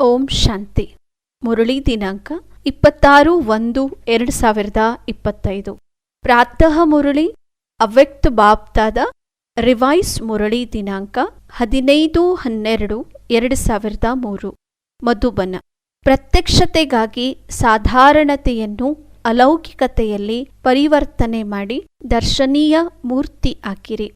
ಓಂ ಶಾಂತಿ. ಮುರಳಿ ದಿನಾಂಕ ಇಪ್ಪತ್ತಾರು ಒಂದು ಎರಡು ಸಾವಿರದ ಇಪ್ಪತ್ತೈದು. ಪ್ರಾತಃ ಮುರಳಿ, ಅವ್ಯಕ್ತ ಬಾಪ್ತಾದ ರಿವೈಸ್ ಮುರಳಿ ದಿನಾಂಕ ಹದಿನೈದು ಹನ್ನೆರಡು ಎರಡು ಸಾವಿರದ ಮೂರು. ಮಧುಬನ. ಪ್ರತ್ಯಕ್ಷತೆಗಾಗಿ ಸಾಧಾರಣತೆಯನ್ನು ಅಲೌಕಿಕತೆಯಲ್ಲಿ ಪರಿವರ್ತನೆ ಮಾಡಿ ದರ್ಶನೀಯ ಮೂರ್ತಿ ಹಾಕಿರಿ.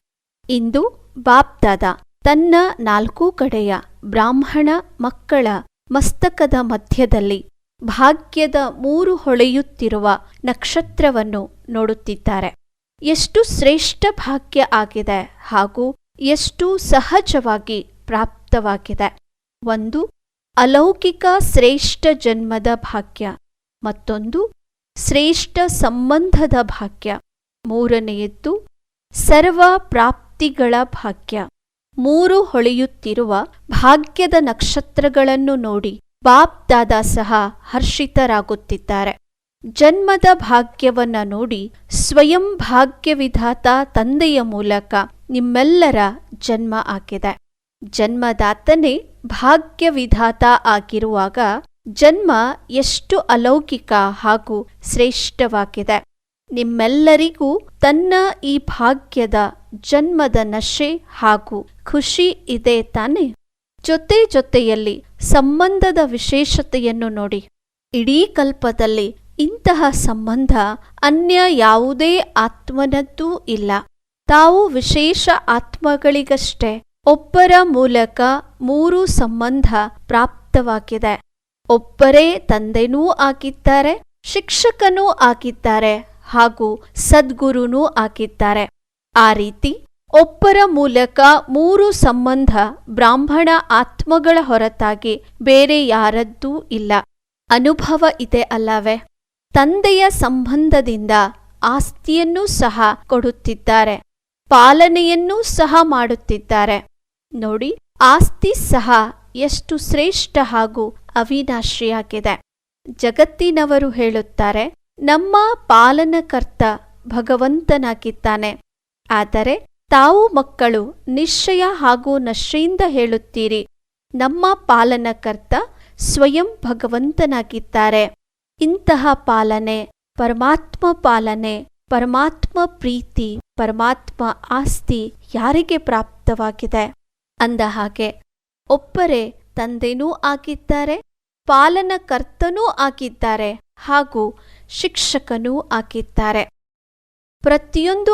ಇಂದು ಬಾಪ್ದಾದ ತನ್ನ ನಾಲ್ಕೂ ಕಡೆಯ ಬ್ರಾಹ್ಮಣ ಮಕ್ಕಳ ಮಸ್ತಕದ ಮಧ್ಯದಲ್ಲಿ ಭಾಗ್ಯದ ಮೂರು ಹೊಳೆಯುತ್ತಿರುವ ನಕ್ಷತ್ರವನ್ನು ನೋಡುತ್ತಿದ್ದಾರೆ. ಎಷ್ಟು ಶ್ರೇಷ್ಠ ಭಾಗ್ಯ ಆಗಿದೆ ಹಾಗೂ ಎಷ್ಟು ಸಹಜವಾಗಿ ಪ್ರಾಪ್ತವಾಗಿದೆ. ಒಂದು, ಅಲೌಕಿಕ ಶ್ರೇಷ್ಠ ಜನ್ಮದ ಭಾಗ್ಯ. ಮತ್ತೊಂದು, ಶ್ರೇಷ್ಠ ಸಂಬಂಧದ ಭಾಗ್ಯ. ಮೂರನೆಯದ್ದು ಸರ್ವ ಪ್ರಾಪ್ತಿಗಳ ಭಾಗ್ಯ. ಮೂರು ಹೊಳೆಯುತ್ತಿರುವ ಭಾಗ್ಯದ ನಕ್ಷತ್ರಗಳನ್ನು ನೋಡಿ ಬಾಪ್ ದಾದಾ ಸಹ ಹರ್ಷಿತರಾಗುತ್ತಿದ್ದಾರೆ. ಜನ್ಮದ ಭಾಗ್ಯವನ್ನ ನೋಡಿ ಸ್ವಯಂ ಭಾಗ್ಯವಿಧಾತ ತಂದೆಯ ಮೂಲಕ ನಿಮ್ಮೆಲ್ಲರ ಜನ್ಮ ಆಗಿದೆ. ಜನ್ಮದಾತನೇ ಭಾಗ್ಯವಿಧಾತ ಆಗಿರುವಾಗ ಜನ್ಮ ಎಷ್ಟು ಅಲೌಕಿಕ ಹಾಗೂ ಶ್ರೇಷ್ಠವಾಗಿದೆ. ನಿಮ್ಮೆಲ್ಲರಿಗೂ ತನ್ನ ಈ ಭಾಗ್ಯದ ಜನ್ಮದ ನಶೆ ಹಾಗೂ ಖುಷಿ ಇದೆ ತಾನೆ? ಜೊತೆ ಜೊತೆಯಲ್ಲಿ ಸಂಬಂಧದ ವಿಶೇಷತೆಯನ್ನು ನೋಡಿ. ಇಡೀ ಕಲ್ಪದಲ್ಲಿ ಇಂತಹ ಸಂಬಂಧ ಅನ್ಯ ಯಾವುದೇ ಆತ್ಮನದ್ದೂ ಇಲ್ಲ. ತಾವು ವಿಶೇಷ ಆತ್ಮಗಳಿಗಷ್ಟೇ ಒಬ್ಬರ ಮೂಲಕ ಮೂರು ಸಂಬಂಧ ಪ್ರಾಪ್ತವಾಗಿದೆ. ಒಬ್ಬರೇ ತಂದೆನೂ ಆಗಿದ್ದಾರೆ, ಶಿಕ್ಷಕನೂ ಆಗಿದ್ದಾರೆ ಹಾಗೂ ಸದ್ಗುರುನೂ ಆಗಿದ್ದಾರೆ. ಆ ರೀತಿ ಒಬ್ಬರ ಮೂಲಕ ಮೂರು ಸಂಬಂಧ ಬ್ರಾಹ್ಮಣ ಆತ್ಮಗಳ ಹೊರತಾಗಿ ಬೇರೆ ಯಾರದ್ದೂ ಇಲ್ಲ. ಅನುಭವ ಇದೆ ಅಲ್ಲವೇ? ತಂದೆಯ ಸಂಬಂಧದಿಂದ ಆಸ್ತಿಯನ್ನೂ ಸಹ ಕೊಡುತ್ತಿದ್ದಾರೆ. ಪಾಲನೆಯನ್ನೂ ಸಹ ಮಾಡುತ್ತಿದ್ದಾರೆ. ನೋಡಿ, ಆಸ್ತಿ ಸಹ ಎಷ್ಟು ಶ್ರೇಷ್ಠ ಹಾಗೂ ಅವಿನಾಶಿಯಾಗಿದೆ. ಜಗತ್ತಿನವರು ಹೇಳುತ್ತಾರೆ, ನಮ್ಮ ಪಾಲನಕರ್ತ ಭಗವಂತನಾಗಿದ್ದಾನೆ. ಆದರೆ ತಾವು ಮಕ್ಕಳು ನಿಶ್ಚಯ ಹಾಗೂ ನಶ್ರೆಯಿಂದ ಹೇಳುತ್ತೀರಿ. ನಮ್ಮ ಪಾಲನಕರ್ತ ಸ್ವಯಂ ಭಗವಂತನಾಗಿದ್ದಾರೆ. ಇಂತಹ ಪಾಲನೆ, ಪರಮಾತ್ಮ ಪಾಲನೆ, ಪರಮಾತ್ಮ ಪ್ರೀತಿ, ಪರಮಾತ್ಮ ಆಸ್ತಿ ಯಾರಿಗೆ ಪ್ರಾಪ್ತವಾಗಿದೆ? ಅಂದ ಹಾಗೆ, ಒಬ್ಬರೇ ತಂದೆನೂ ಆಗಿದ್ದಾರೆ ಪಾಲನಕರ್ತನೂ ಆಗಿದ್ದಾರೆ ಹಾಗೂ ಶಿಕ್ಷಕನೂ ಆಗಿದ್ದಾರೆ. ಪ್ರತಿಯೊಂದು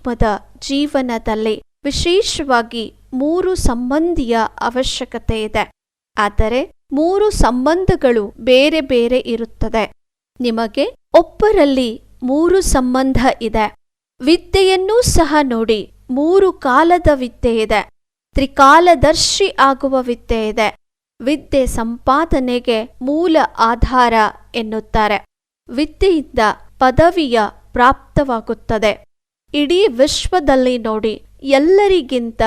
ಆತ್ಮದ ಜೀವನದಲ್ಲಿ ವಿಶೇಷವಾಗಿ ಮೂರು ಸಂಬಂಧಿಯ ಅವಶ್ಯಕತೆ ಇದೆ. ಆದರೆ ಮೂರು ಸಂಬಂಧಗಳು ಬೇರೆ ಬೇರೆ ಇರುತ್ತದೆ. ನಿಮಗೆ ಒಬ್ಬರಲ್ಲಿ ಮೂರು ಸಂಬಂಧ ಇದೆ. ವಿದ್ಯೆಯನ್ನೂ ಸಹ ನೋಡಿ ಮೂರು ಕಾಲದ ವಿದ್ಯೆ ಇದೆ. ತ್ರಿಕಾಲದರ್ಶಿ ಆಗುವ ವಿದ್ಯೆ ಇದೆ. ವಿದ್ಯೆ ಸಂಪಾದನೆಗೆ ಮೂಲ ಆಧಾರ ಎನ್ನುತ್ತಾರೆ. ವಿದ್ಯೆಯಿಂದ ಪದವಿಯ ಪ್ರಾಪ್ತವಾಗುತ್ತದೆ. ಇಡೀ ವಿಶ್ವದಲ್ಲಿ ನೋಡಿ, ಎಲ್ಲರಿಗಿಂತ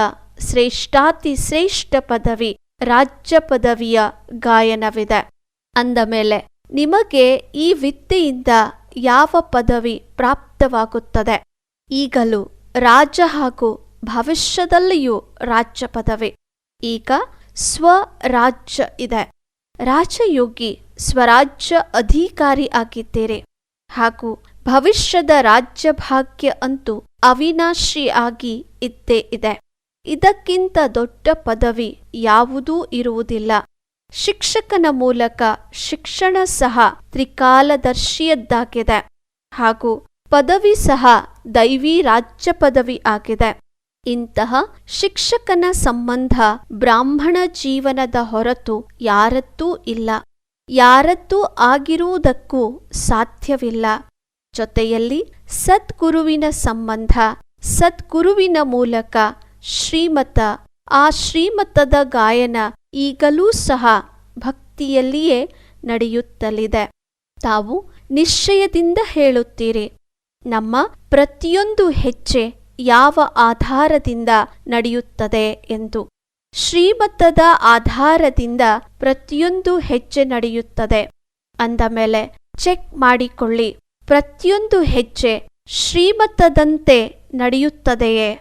ಶ್ರೇಷ್ಠಾತಿ ಶ್ರೇಷ್ಠ ಪದವಿ, ರಾಜ್ಯ ಪದವಿಯ ಗಾಯನವಿದೆ. ಅಂದ ಮೇಲೆ, ನಿಮಗೆ ಈ ವಿದ್ಯೆಯಿಂದ ಯಾವ ಪದವಿ ಪ್ರಾಪ್ತವಾಗುತ್ತದೆ? ಈಗಲೂ ರಾಜ ಹಾಗೂ ಭವಿಷ್ಯದಲ್ಲಿಯೂ ರಾಜ್ಯ ಪದವಿ. ಈಗ ಸ್ವರಾಜ್ಯ ಇದೆ. ರಾಜಯೋಗಿ ಸ್ವರಾಜ್ಯ ಅಧಿಕಾರಿ ಆಗಿದ್ದೀರಿ. ಹಾಗೂ ಭವಿಷ್ಯದ ರಾಜ್ಯ ಭಾಗ್ಯ ಅಂತೂ ಅವಿನಾಶಿಯಾಗಿ ಇದ್ದೇ ಇದೆ. ಇದಕ್ಕಿಂತ ದೊಡ್ಡ ಪದವಿ ಯಾವುದೂ ಇರುವುದಿಲ್ಲ. ಶಿಕ್ಷಕನ ಮೂಲಕ ಶಿಕ್ಷಣ ಸಹ ತ್ರಿಕಾಲದರ್ಶಿಯದ್ದಾಗಿದೆ. ಹಾಗೂ ಪದವಿ ಸಹ ದೈವಿ ರಾಜ್ಯ ಪದವಿ ಆಗಿದೆ. ಇಂತಹ ಶಿಕ್ಷಕನ ಸಂಬಂಧ ಬ್ರಾಹ್ಮಣ ಜೀವನದ ಹೊರತು ಯಾರದ್ದೂ ಇಲ್ಲ. ಯಾರದ್ದೂ ಆಗಿರುವುದಕ್ಕೂ ಸಾಧ್ಯವಿಲ್ಲ. ಜೊತೆಯಲ್ಲಿ ಸದ್ಗುರುವಿನ ಸಂಬಂಧ, ಸದ್ಗುರುವಿನ ಮೂಲಕ ಶ್ರೀಮತ, ಆ ಶ್ರೀಮತದ ಗಾಯನ ಈಗಲೂ ಸಹ ಭಕ್ತಿಯಲ್ಲಿಯೇ ನಡೆಯುತ್ತಲಿದೆ. ತಾವು ನಿಶ್ಚಯದಿಂದ ಹೇಳುತ್ತೀರಿ, ನಮ್ಮ ಪ್ರತಿಯೊಂದು ಹೆಜ್ಜೆ ಯಾವ ಆಧಾರದಿಂದ ನಡೆಯುತ್ತದೆ ಎಂದು. ಶ್ರೀಮತದ ಆಧಾರದಿಂದ ಪ್ರತಿಯೊಂದು ಹೆಜ್ಜೆ ನಡೆಯುತ್ತದೆ. ಅಂದ ಮೇಲೆ ಚೆಕ್ ಮಾಡಿಕೊಳ್ಳಿ. ಪ್ರತಿಯೊಂದು ಹೆಜ್ಜೆ ಶ್ರೀಮತದಂತೆ ನಡೆಯುತ್ತದೆಯೇ?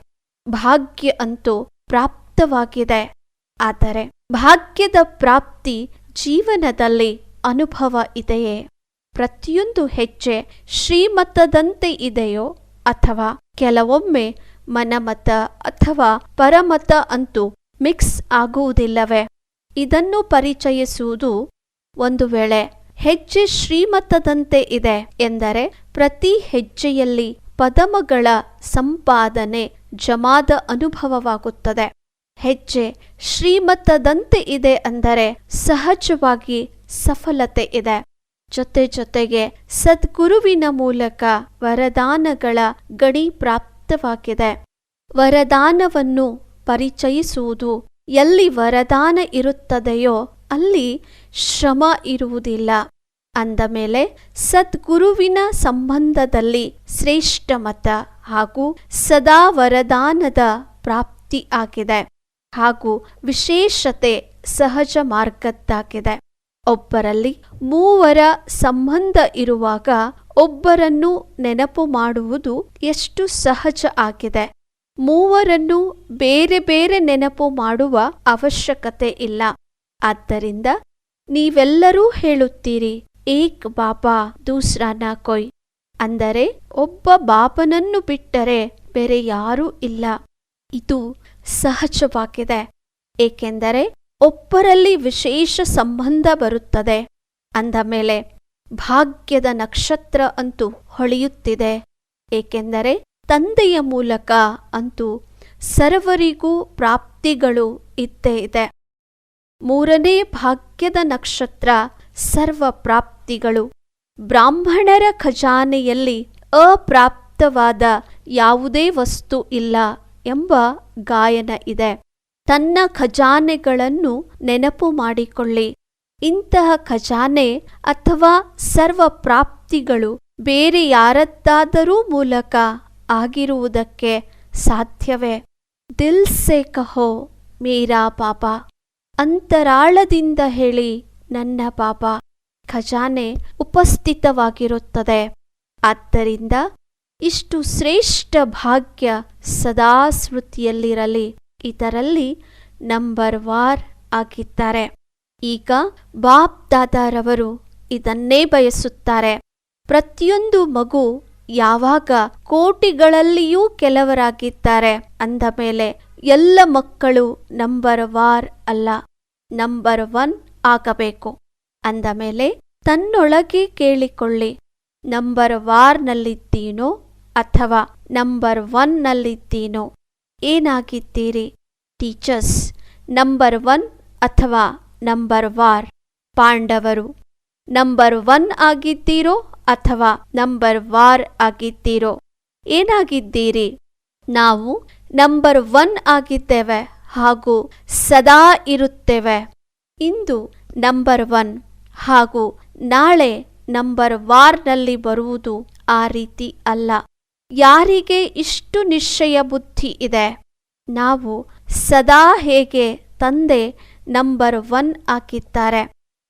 ಭಾಗ್ಯ ಅಂತೂ ಪ್ರಾಪ್ತವಾಗಿದೆ. ಆದರೆ ಭಾಗ್ಯದ ಪ್ರಾಪ್ತಿ ಜೀವನದಲ್ಲಿ ಅನುಭವ ಇದೆಯೇ? ಪ್ರತಿಯೊಂದು ಹೆಜ್ಜೆ ಶ್ರೀಮತದಂತೆ ಇದೆಯೋ? ಅಥವಾ ಕೆಲವೊಮ್ಮೆ ಮನಮತ ಅಥವಾ ಪರಮತ ಅಂತೂ ಮಿಕ್ಸ್ ಆಗುವುದಿಲ್ಲವೇ? ಇದನ್ನು ಪರಿಚಯಿಸುವುದು ಒಂದು ವೇಳೆ ಹೆಜ್ಜೆ ಶ್ರೀಮತದಂತೆ ಇದೆ ಎಂದರೆ ಪ್ರತಿ ಹೆಜ್ಜೆಯಲ್ಲಿ ಪದಮಗಳ ಸಂಪಾದನೆ ಜಮಾದ ಅನುಭವವಾಗುತ್ತದೆ. ಹೆಜ್ಜೆ ಶ್ರೀಮತದಂತೆ ಇದೆ ಅಂದರೆ ಸಹಜವಾಗಿ ಸಫಲತೆ ಇದೆ. ಜೊತೆ ಜೊತೆಗೆ ಸದ್ಗುರುವಿನ ಮೂಲಕ ವರದಾನಗಳ ಗಡಿ ಪ್ರಾಪ್ತವಾಗಿದೆ. ವರದಾನವನ್ನು ಪರಿಚಯಿಸುವುದು ಎಲ್ಲಿ ವರದಾನ ಇರುತ್ತದೆಯೋ ಅಲ್ಲಿ ಶ್ರಮ ಇರುವುದಿಲ್ಲ. ಅಂದ ಮೇಲೆ ಸದ್ಗುರುವಿನ ಸಂಬಂಧದಲ್ಲಿ ಶ್ರೇಷ್ಠ ಮತ ಹಾಗೂ ಸದಾ ವರದಾನದ ಪ್ರಾಪ್ತಿ ಆಗಿದೆ ಹಾಗೂ ವಿಶೇಷತೆ ಸಹಜ ಮಾರ್ಗದ್ದಾಗಿದೆ. ಒಬ್ಬರಲ್ಲಿ ಮೂವರ ಸಂಬಂಧ ಇರುವಾಗ ಒಬ್ಬರನ್ನು ನೆನಪು ಮಾಡುವುದು ಎಷ್ಟು ಸಹಜ ಆಗಿದೆ. ಮೂವರನ್ನು ಬೇರೆ ಬೇರೆ ನೆನಪು ಮಾಡುವ ಅವಶ್ಯಕತೆ ಇಲ್ಲ. ಆದ್ದರಿಂದ ನೀವೆಲ್ಲರೂ ಹೇಳುತ್ತೀರಿ, ಏಕ್ ಬಾಬಾ ನಾ ಕೊಯ್. ಅಂದರೆ ಒಬ್ಬ ಬಾಪನನ್ನು ಬಿಟ್ಟರೆ ಬೇರೆ ಯಾರೂ ಇಲ್ಲ. ಇದು ಸಹಜವಾಗಿದೆ ಏಕೆಂದರೆ ಒಬ್ಬರಲ್ಲಿ ವಿಶೇಷ ಸಂಬಂಧ ಬರುತ್ತದೆ. ಅಂದ ಮೇಲೆ ಭಾಗ್ಯದ ನಕ್ಷತ್ರ ಅಂತೂ ಹೊಳೆಯುತ್ತಿದೆ. ಏಕೆಂದರೆ ತಂದೆಯ ಮೂಲಕ ಅಂತೂ ಸರ್ವರಿಗೂ ಪ್ರಾಪ್ತಿಗಳು ಇದ್ದೇ ಇದೆ. ಮೂರನೇ ಭಾಗ್ಯದ ನಕ್ಷತ್ರ ಸರ್ವ ಪ್ರಾಪ್ತಿಗಳು ಬ್ರಾಹ್ಮಣರ ಖಜಾನೆಯಲ್ಲಿ ಅಪ್ರಾಪ್ತವಾದ ಯಾವುದೇ ವಸ್ತು ಇಲ್ಲ ಎಂಬ ಗಾಯನ ಇದೆ. ತನ್ನ ಖಜಾನೆಗಳನ್ನು ನೆನಪು ಮಾಡಿಕೊಳ್ಳಿ. ಇಂತಹ ಖಜಾನೆ ಅಥವಾ ಸರ್ವ ಪ್ರಾಪ್ತಿಗಳು ಬೇರೆ ಯಾರದ್ದಾದರೂ ಮೂಲಕ ಆಗಿರುವುದಕ್ಕೆ ಸಾಧ್ಯವೇ? ದಿಲ್ ಸೆ ಕಹೋ ಮೇರಾ ಪಾಪಾ. ಅಂತರಾಳದಿಂದ ಹೇಳಿ ನನ್ನ ಪಾಪ ಖಜಾನೆ ಉಪಸ್ಥಿತವಾಗಿರುತ್ತದೆ. ಆದ್ದರಿಂದ ಇಷ್ಟು ಶ್ರೇಷ್ಠ ಭಾಗ್ಯ ಸದಾ ಸ್ಮೃತಿಯಲ್ಲಿರಲಿ ಇದರಲ್ಲಿ ನಂಬರ್ ವಾರ್ ಆಗಿದ್ದಾರೆ. ಈಗ ಬಾಪ್ ದಾದಾರವರು ಇದನ್ನೇ ಬಯಸುತ್ತಾರೆ. ಪ್ರತಿಯೊಂದು ಮಗು ಯಾವಾಗ ಕೋಟಿಗಳಲ್ಲಿಯೂ ಕೆಲವರಾಗಿದ್ದಾರೆ ಅಂದ ಮೇಲೆ ಎಲ್ಲ ಮಕ್ಕಳು ನಂಬರ್ ವಾರ್ ಅಲ್ಲ, ನಂಬರ್ ಒನ್ ಆಗಬೇಕು. ಅಂದ ಮೇಲೆ ತನ್ನೊಳಗೆ ಕೇಳಿಕೊಳ್ಳಿ, ನಂಬರ್ ವಾರ್ನಲ್ಲಿದ್ದೀನೋ ಅಥವಾ ನಂಬರ್ ಒನ್ನಲ್ಲಿದ್ದೀನೋ ಏನಾಗಿದ್ದೀರಿ? ಟೀಚರ್ಸ್, ನಂಬರ್ ಒನ್ ಅಥವಾ ನಂಬರ್ ವಾರ್? ಪಾಂಡವರು, ನಂಬರ್ ಒನ್ ಆಗಿದ್ದೀರೋ ಅಥವಾ ನಂಬರ್ ವಾರ್ ಆಗಿದ್ದೀರೋ? ಏನಾಗಿದ್ದೀರಿ? ನಾವು ನಂಬರ್ ಒನ್ ಆಗಿದ್ದೇವೆ ಹಾಗೂ ಸದಾ ಇರುತ್ತೇವೆ. ಇಂದು ನಂಬರ್ ಒನ್ ಹಾಗೂ ನಾಳೆ ನಂಬರ್ ವಾರ್ನಲ್ಲಿ ಬರುವುದು ಆ ರೀತಿ ಅಲ್ಲ. ಯಾರಿಗೆ ಇಷ್ಟು ನಿಶ್ಚಯ ಬುದ್ಧಿ ಇದೆ? ನಾವು ಸದಾ ಹೇಗೆ ತಂದೆ ನಂಬರ್ ಒನ್ ಆಗಿದ್ದಾರೆ?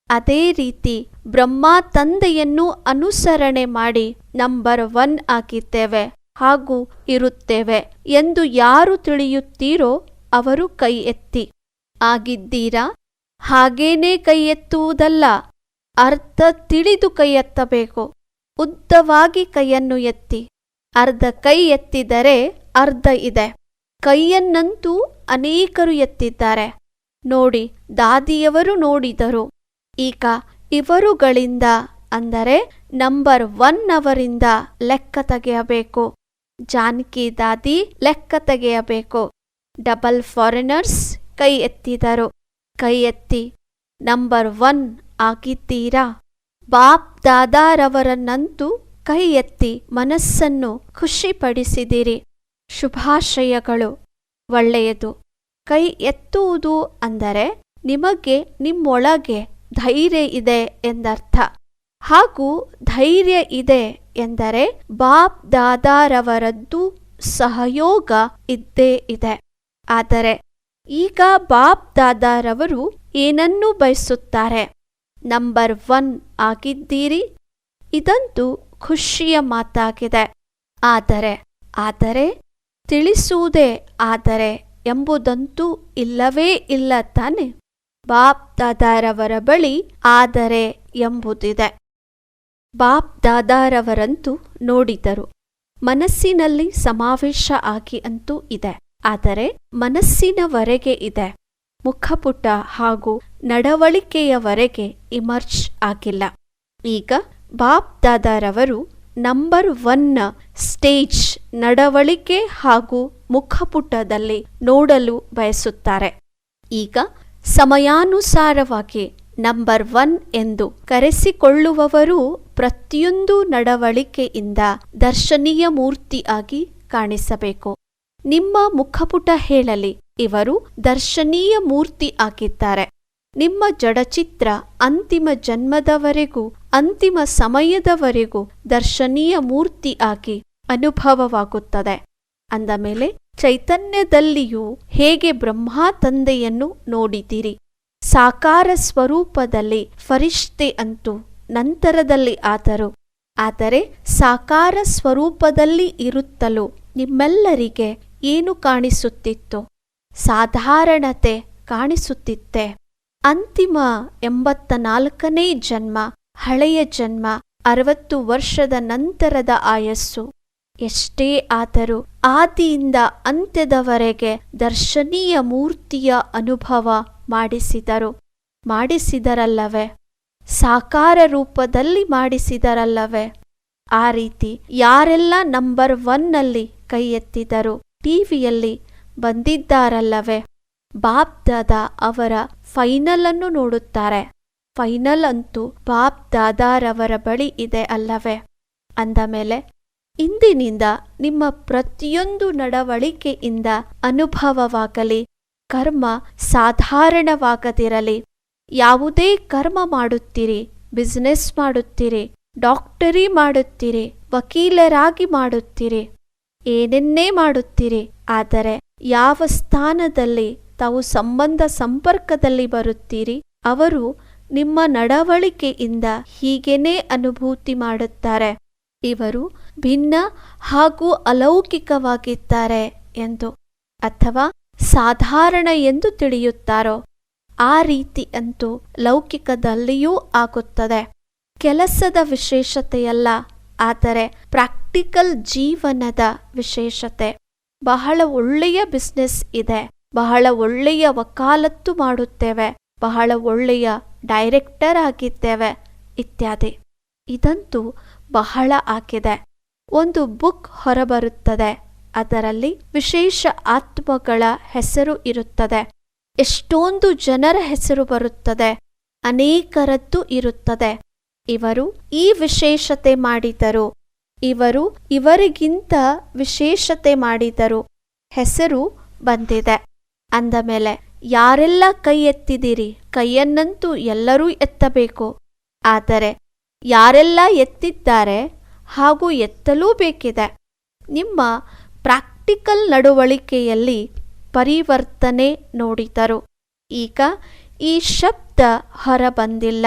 ಅದೇ ರೀತಿ ಬ್ರಹ್ಮ ತಂದೆಯನ್ನು ಅನುಸರಣೆ ಮಾಡಿ ನಂಬರ್ ಒನ್ ಆಗಿದ್ದೇವೆ. ಹಾಗೂ ಇರುತ್ತೇವೆ ಎಂದು ಯಾರು ತಿಳಿಯುತ್ತೀರೋ ಅವರು ಕೈ ಎತ್ತಿ ಆಗಿದ್ದೀರಾ? ಹಾಗೇನೇ ಕೈ ಎತ್ತುವುದಲ್ಲ ಅರ್ಧ ತಿಳಿದು ಕೈ ಎತ್ತಬೇಕು ಉದ್ದವಾಗಿ ಕೈಯನ್ನು ಎತ್ತಿ. ಅರ್ಧ ಕೈ ಎತ್ತಿದರೆ ಅರ್ಧ ಇದೆ. ಕೈಯನ್ನಂತೂ ಅನೇಕರು ಎತ್ತಿದ್ದಾರೆ. ನೋಡಿ, ದಾದಿಯವರು ನೋಡಿದರು. ಈಗ ಇವರುಗಳಿಂದ ಅಂದರೆ ನಂಬರ್ ಒನ್ ಅವರಿಂದ ಲೆಕ್ಕ ತೆಗೆಯಬೇಕು. ಜಾನಕಿ ದಾದಿ ಲೆಕ್ಕ ತೆಗೆಯಬೇಕು. ಡಬಲ್ ಫಾರಿನರ್ಸ್ ಕೈ ಎತ್ತಿದರು. ಕೈ ಎತ್ತಿ, ನಂಬರ್ ಒನ್ ಆಗಿದ್ದೀರಾ? ಬಾಪ್ ದಾದಾರವರನ್ನಂತೂ ಕೈ ಎತ್ತಿ ಮನಸ್ಸನ್ನು ಖುಷಿಪಡಿಸಿದಿರಿ. ಶುಭಾಶಯಗಳು. ಒಳ್ಳೆಯದು. ಕೈ ಎತ್ತುವುದು ಅಂದರೆ ನಿಮಗೆ ನಿಮ್ಮೊಳಗೆ ಧೈರ್ಯ ಇದೆ ಎಂದರ್ಥ. ಹಾಗೂ ಧೈರ್ಯ ಇದೆ ಎಂದರೆ ಬಾಪ್ ದಾದಾರವರದ್ದು ಸಹಯೋಗ ಇದ್ದೇ ಇದೆ. ಆದರೆ ಈಗ ಬಾಪ್ ದಾದಾರವರು ಏನನ್ನು ಬಯಸುತ್ತಾರೆ? ನಂಬರ್ ಒನ್ ಆಗಿದ್ದೀರಿ. ಇದಂತೂ ಖುಷಿಯ ಮಾತಾಗಿದೆ. ಆದರೆ ಆದರೆ ತಿಳಿಸುವುದೇ ಆದರೆ ಎಂಬುದಂತೂ ಇಲ್ಲವೇ ಇಲ್ಲ ತಾನೆ. ಬಾಬ್ ದಾದಾರವರ ಬಳಿ ಆದರೆ ಎಂಬುದಿದೆ. ಬಾಪ್ ದಾದಾರವರಂತೂ ನೋಡಿದರು. ಮನಸ್ಸಿನಲ್ಲಿ ಸಮಾವೇಶ ಆಗಿ ಅಂತೂ ಇದೆ. ಆದರೆ ಮನಸ್ಸಿನವರೆಗೆ ಇದೆ. ಮುಖಪುಟ ಹಾಗೂ ನಡವಳಿಕೆಯವರೆಗೆ ಇಮರ್ಜ್ ಆಗಿಲ್ಲ. ಈಗ ಬಾಪ್ ದಾದಾರವರು ನಂಬರ್ ಒನ್ನ ಸ್ಟೇಜ್ ನಡವಳಿಕೆ ಹಾಗೂ ಮುಖಪುಟದಲ್ಲಿ ನೋಡಲು ಬಯಸುತ್ತಾರೆ. ಈಗ ಸಮಯಾನುಸಾರವಾಗಿ ನಂಬರ್ ಒನ್ ಎಂದು ಕರೆಸಿಕೊಳ್ಳುವವರು ಪ್ರತಿಯೊಂದು ನಡವಳಿಕೆಯಿಂದ ದರ್ಶನೀಯ ಮೂರ್ತಿಯಾಗಿ ಕಾಣಿಸಬೇಕು. ನಿಮ್ಮ ಮುಖಪುಟ ಹೇಳಲಿ. ಇವರು ದರ್ಶನೀಯ ಮೂರ್ತಿ ಆಗಿದ್ದಾರೆ. ನಿಮ್ಮ ಜಡಚಿತ್ರ ಅಂತಿಮ ಜನ್ಮದವರೆಗೂ, ಅಂತಿಮ ಸಮಯದವರೆಗೂ ದರ್ಶನೀಯ ಮೂರ್ತಿ ಆಗಿ ಅನುಭವವಾಗುತ್ತದೆ. ಅಂದ ಮೇಲೆ, ಚೈತನ್ಯದಲ್ಲಿಯೂ ಹೇಗೆ ಬ್ರಹ್ಮ ತಂದೆಯನ್ನು ನೋಡಿದಿರಿ? ಸಾಕಾರ ಸ್ವರೂಪದಲ್ಲಿ ಫರಿಷ್ಠೆ ಅಂತೂ ನಂತರದಲ್ಲಿ ಆದರು ಆದರೆ ಸಾಕಾರ ಸ್ವರೂಪದಲ್ಲಿ ಇರುತ್ತಲೂ ನಿಮ್ಮೆಲ್ಲರಿಗೆ ಏನು ಕಾಣಿಸುತ್ತಿತ್ತು? ಸಾಧಾರಣತೆ ಕಾಣಿಸುತ್ತಿತ್ತೆ. ಅಂತಿಮ ಎಂಬತ್ತ ನಾಲ್ಕನೇ ಜನ್ಮ, ಹಳೆಯ ಜನ್ಮ, ಅರವತ್ತು ವರ್ಷದ ನಂತರದ ಆಯಸ್ಸು. ಎಷ್ಟೇ ಆದರೂ ಆದಿಯಿಂದ ಅಂತ್ಯದವರೆಗೆ ದರ್ಶನೀಯ ಮೂರ್ತಿಯ ಅನುಭವ ಮಾಡಿಸಿದರು. ಮಾಡಿಸಿದರಲ್ಲವೇ? ಸಾಕಾರ ರೂಪದಲ್ಲಿ ಮಾಡಿಸಿದರಲ್ಲವೇ? ಆ ರೀತಿ ಯಾರೆಲ್ಲ ನಂಬರ್ ಒನ್ನಲ್ಲಿ ಕೈ ಎತ್ತಿದರು ಟಿವಿಯಲ್ಲಿ ಬಂದಿದ್ದಾರಲ್ಲವೇ? ಬಾಬ್ ದಾದಾ ಅವರ ಫೈನಲ್ ಅನ್ನು ನೋಡುತ್ತಾರೆ. ಫೈನಲ್ ಅಂತೂ ಬಾಬ್ ದಾದಾರವರ ಬಳಿ ಇದೆ ಅಲ್ಲವೇ? ಅಂದ ಮೇಲೆ, ಇಂದಿನಿಂದ ನಿಮ್ಮ ಪ್ರತಿಯೊಂದು ನಡವಳಿಕೆಯಿಂದ ಅನುಭವವಾಗಲಿ ಕರ್ಮ ಸಾಧಾರಣವಾಗದಿರಲಿ. ಯಾವುದೇ ಕರ್ಮ ಮಾಡುತ್ತೀರಿ ಬಿಸ್ನೆಸ್ ಮಾಡುತ್ತೀರಿ ಡಾಕ್ಟರಿ ಮಾಡುತ್ತೀರಿ, ವಕೀಲರಾಗಿ ಮಾಡುತ್ತೀರಿ, ಏನನ್ನೇ ಮಾಡುತ್ತೀರಿ, ಆದರೆ ಯಾವ ಸ್ಥಾನದಲ್ಲಿ ತಾವು ಸಂಬಂಧ ಸಂಪರ್ಕದಲ್ಲಿ ಬರುತ್ತೀರಿ, ಅವರು ನಿಮ್ಮ ನಡವಳಿಕೆಯಿಂದ ಹೀಗೇನೇ ಅನುಭೂತಿ ಮಾಡುತ್ತಾರೆ. ಇವರು ಭಿನ್ನ ಹಾಗೂ ಅಲೌಕಿಕವಾಗಿದ್ದಾರೆ ಎಂದು, ಅಥವಾ ಸಾಧಾರಣ ಎಂದು ತಿಳಿಯುತ್ತಾರೋ? ಆ ರೀತಿ ಅಂತೂ ಲೌಕಿಕದಲ್ಲಿಯೂ ಆಗುತ್ತದೆ. ಕೆಲಸದ ವಿಶೇಷತೆಯಲ್ಲ, ಆದರೆ ಪ್ರಾಕ್ಟಿಕಲ್ ಜೀವನದ ವಿಶೇಷತೆ. ಬಹಳ ಒಳ್ಳೆಯ ಬಿಸ್ನೆಸ್ ಇದೆ. ಬಹಳ ಒಳ್ಳೆಯ ವಕಾಲತ್ತು ಮಾಡುತ್ತೇವೆ. ಬಹಳ ಒಳ್ಳೆಯ ಡೈರೆಕ್ಟರ್ ಆಗಿದ್ದೇವೆ, ಇತ್ಯಾದಿ. ಇದಂತೂ ಬಹಳ ಆಗಿದೆ. ಒಂದು ಬುಕ್ ಹೊರಬರುತ್ತದೆ. ಅದರಲ್ಲಿ ವಿಶೇಷ ಆತ್ಮಗಳ ಹೆಸರು ಇರುತ್ತದೆ. ಎಷ್ಟೊಂದು ಜನರ ಹೆಸರು ಬರುತ್ತದೆ. ಅನೇಕರದ್ದು ಇರುತ್ತದೆ. ಇವರು ಈ ವಿಶೇಷತೆ ಮಾಡಿದರು. ಇವರು ಇವರಿಗಿಂತ ವಿಶೇಷತೆ ಮಾಡಿದರು. ಹೆಸರು ಬಂದಿದೆ. ಅಂದ ಮೇಲೆ, ಯಾರೆಲ್ಲ ಕೈ ಎತ್ತಿದಿರಿ ಕೈಯನ್ನಂತೂ ಎಲ್ಲರೂ ಎತ್ತಬೇಕು. ಆದರೆ ಯಾರೆಲ್ಲ ಎತ್ತಿದ್ದಾರೆ ಹಾಗೂ ಎತ್ತಲೂ ಬೇಕಿದೆ. ನಿಮ್ಮ ಪ್ರಾಕ್ಟಿಕಲ್ ನಡವಳಿಕೆಯಲ್ಲಿ ಪರಿವರ್ತನೆ ನೋಡಿದರು. ಈಗ ಈ ಶಬ್ದ ಹೊರಬಂದಿಲ್ಲ.